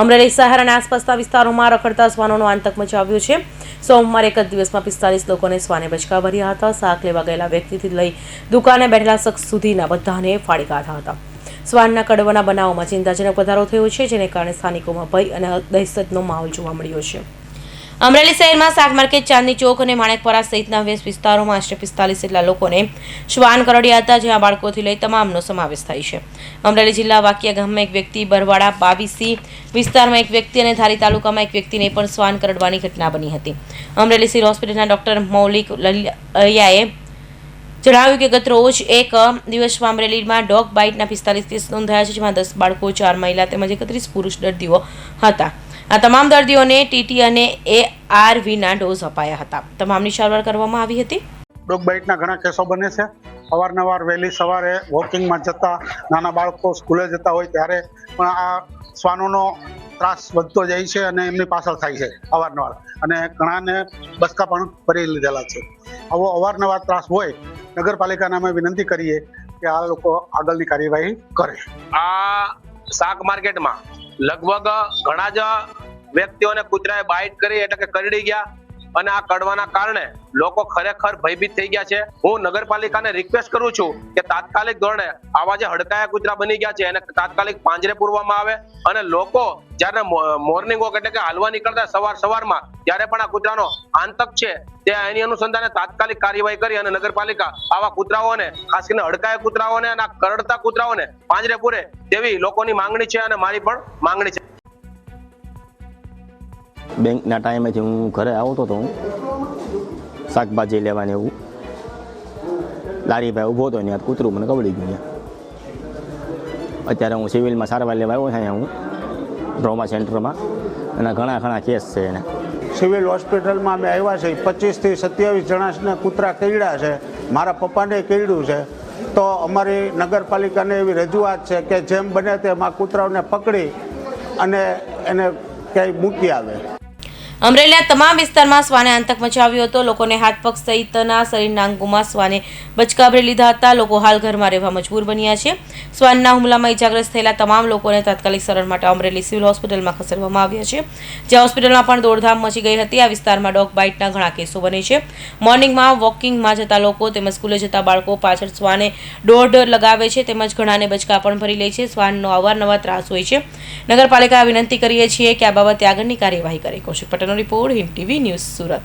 અમરેલી શહેર અને આસપાસના વિસ્તારોમાં રખડતા શ્વાનોનો આતંક મચાવ્યો છે. સોમવારે એક જ દિવસમાં પિસ્તાલીસ લોકોને શ્વાને બચકા ભર્યા હતા. શાક લેવા ગયેલા વ્યક્તિથી લઈ દુકાને બેઠેલા શખ્સ સુધીના બધાને ફાડી કાઢ્યા હતા. શ્વાનના કડવાના બનાવોમાં ચિંતાજનક વધારો થયો છે, જેને કારણે સ્થાનિકોમાં ભય અને દહેશતનો માહોલ જોવા મળ્યો છે. અમરેલી શહેરમાં શાક માર્કેટ, ચાંદની ચોક અને માણેકપરા સહિતના વેસ વિસ્તારોમાં આશરે પિસ્તાલીસ જેટલા લોકોને શ્વાન કરડ્યા હતા, જ્યાં બાળકોથી લઈ તમામનો સમાવેશ થાય છે. અમરેલી જિલ્લા વાકિયા ગામમાં એક વ્યક્તિ, બરવાડા બાવીસી વિસ્તારમાં એક વ્યક્તિ અને ધારી તાલુકામાં એક વ્યક્તિને પણ શ્વાન કરડવાની ઘટના બની હતી. અમરેલી સિવિલ હોસ્પિટલના ડોક્ટર મૌલિક લલિયાએ જણાવ્યું કે ગત રોજ એક દિવસમાં અમરેલીમાં ડોગ બાઇટના પિસ્તાલીસ કેસ નોંધાયા છે, જેમાં દસ બાળકો, ચાર મહિલા તેમજ એકત્રીસ પુરુષ દર્દીઓ હતા. આ તમામ દર્દીઓને ટીટી અને એઆરવીના ડોઝ અપાયા હતા. તમામની સારવાર કરવામાં આવી હતી? ડોગ બાઇટના ઘણા કેસો બને છે. અવારનવાર વહેલી સવારે વોકિંગમાં જતા નાના બાળકો સ્કૂલે જતા હોય ત્યારે પણ આ શ્વાનોનો ત્રાસ વધતો જાય છે અને એમની પાછળ થાય છે અવારનવાર. અને ઘણાને બસકા પણ ભરી લીધેલા છે. આવો અવારનવાર ત્રાસ હોય નગરપાલિકાને અમે વિનંતી કરીએ કે આ લોકો આગળની કાર્યવાહી કરે. આ શાક માર્કેટમાં લગભગ ઘણા જ વ્યક્તિઓને કૂતરાએ બાઇટ કરી એટલે કે કરડી ગયા અને આ કડવાના કારણે લોકો ખરેખર ભયભીત થઈ ગયા છે. હું નગરપાલિકાને રિક્વેસ્ટ કરું છું કે તાત્કાલિક ધોરણે આવા જે હડકાયા કૂતરા બની ગયા છે એને તાત્કાલિક પાંજરે પૂરવામાં આવે અને લોકો જ્યારે મોર્નિંગ વોક એટલે કે હાલવા નીકળતા સવાર સવારમાં ત્યારે પણ આ કૂતરાનો આંતક છે તે એની અનુસંધાને તાત્કાલિક કાર્યવાહી કરી અને નગરપાલિકા આવા કૂતરાઓને, ખાસ કરીને હડકાયા કૂતરાઓને અને આ કરડતા કૂતરાઓને પાંજરે પૂરે તેવી લોકોની માંગણી છે અને મારી પણ માંગણી છે. બેંકના ટાઈમેથી હું ઘરે આવતો હતો હું. શાકભાજી લેવાની એવું. લારી ભાઈ ઊભો હતો ને કૂતરું મને કબડી ગયું ત્યાં. અત્યારે હું સિવિલમાં સારવાર લેવા આવ્યો છું હું ડ્રોમા સેન્ટરમાં. અને ઘણા ઘણા કેસ છે એને. સિવિલ હોસ્પિટલમાં અમે આવ્યા છીએ, પચીસથી સત્યાવીસ જણાને કૂતરા કરડ્યા છે. મારા પપ્પાને કરડ્યું છે. તો અમારી નગરપાલિકાને એવી રજૂઆત છે કે જેમ બને તેમ આ કૂતરાઓને પકડી અને એને ક્યાંય મૂકી આવે અમરેલીના તમામ વિસ્તારમાં શ્વાને આતંક મચાવ્યો હતો. લોકોને હાથ પગ સહિતના શરીરના અંગોમાં શ્વાને બચકાભરી લીધા હતા. લોકો હાલ ઘરમાં રહેવા મજબૂર બન્યા છે. શ્વાનના હુમલામાં ઇજાગ્રસ્ત થયેલા તમામ લોકોને તાત્કાલિક સારવાર માટે અમરેલી સિવિલ હોસ્પિટલમાં ખસેડવામાં આવ્યા છે. જ્યાં હોસ્પિટલમાં પણ દોડધામ મચી ગઈ હતી. આ વિસ્તારમાં ડોગ બાઇટના ઘણા કેસો બને છે. મોર્નિંગમાં વોકિંગમાં જતા લોકો તેમજ સ્કૂલે જતા બાળકો પાછળ શ્વાને દોઢ લગાવે છે. તેમજ ઘણાને બચકા પણ ભરી લે છે. શ્વાનનો અવારનવાર ત્રાસ હોય છે. નગરપાલિકા વિનંતી કરીએ છીએ કે આ બાબતે આગળની કાર્યવાહી કરે. કૌશિક પટેલનો report Hind TV news Surat.